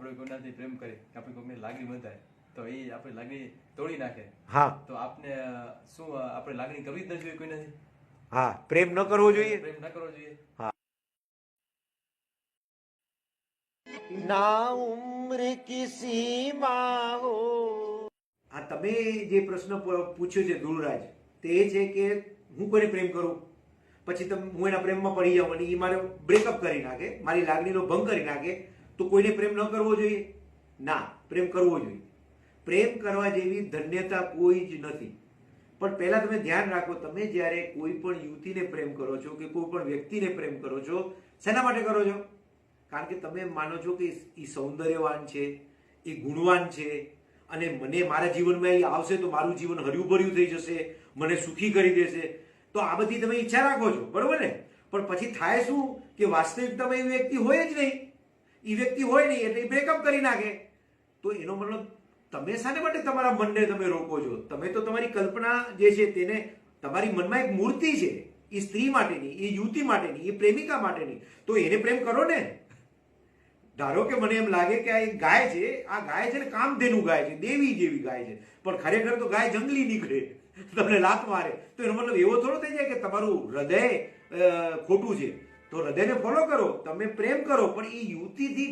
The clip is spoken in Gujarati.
આપણે કોઈનાથી પ્રેમ કરીએ કે આપણે કોઈને લાગણી બંધાય તો એ આપણે લાગણી તોડી નાખે. હા. તો આપને શું આપણે લાગણી કરવી જ ન જોઈએ કોઈનાથી હા પ્રેમ ન કરવો જોઈએ. પ્રેમ ન કરવો જોઈએ. ના ઉમ્ર કિસી હો આ તમે જે પ્રશ્ન પૂછ્યો છે ધ્રુવરાજ તે એ છે કે હું કોને પ્રેમ કરું? પછી તમે હું એના પ્રેમમાં પડી જાઉં અને એ મારે બ્રેકઅપ કરી નાખે મારી લાગણીનો ભંગ કરી નાખે તો કોઈને પ્રેમ ન કરવો જોઈએ? ના, પ્રેમ કરવો જોઈએ. પ્રેમ કરવા જેવી ધન્યતા કોઈ જ નથી. પણ પહેલાં તમે ધ્યાન રાખો, તમે જ્યારે કોઈ પણ યુવતીને પ્રેમ કરો છો કે કોઈ પણ વ્યક્તિને પ્રેમ કરો છો, શેના માટે કરો છો? કારણ કે તમે માનો છો કે એ સૌંદર્યવાન છે એ ગુણવાન છે, અને મને મારા જીવનમાં એ આવશે તો મારું જીવન હર્યું ભર્યું થઈ જશે, મને સુખી કરી દેશે. તો આ બધી તમે ઈચ્છા રાખો છો, બરોબર ને? પણ પછી થાય શું કે વાસ્તવિકતામાં એ વ્યક્તિ હોય જ નહીં. એ વ્યક્તિ હોય નહીં એટલે એ બ્રેકઅપ કરી નાખે. તો એનો મતલબ તમે શાને માટે તમારા મનને તમે રોકો છો? તમે તો તમારી કલ્પના જે છે તેને તમારી મનમાં એક મૂર્તિ છે. એ સ્ત્રી માટેની એ યુવતી માટેની એ પ્રેમિકા માટેની. તો એને પ્રેમ કરો ને. ધારો કે મને એમ લાગે કે આ એક ગાય છે, આ ગાય છે ને કામધેનું ગાય છે, દેવી જેવી ગાય છે. પણ ખરેખર તો ગાય જંગલી નીકળે. તમને લાત મારે. તો એનો મતલબ એવો થોડો થઈ જાય કે તમારું હૃદય ખોટું છે. તો હૃદયને ફોલો કરો તમે પ્રેમ કરો પણ એ યુવતીથી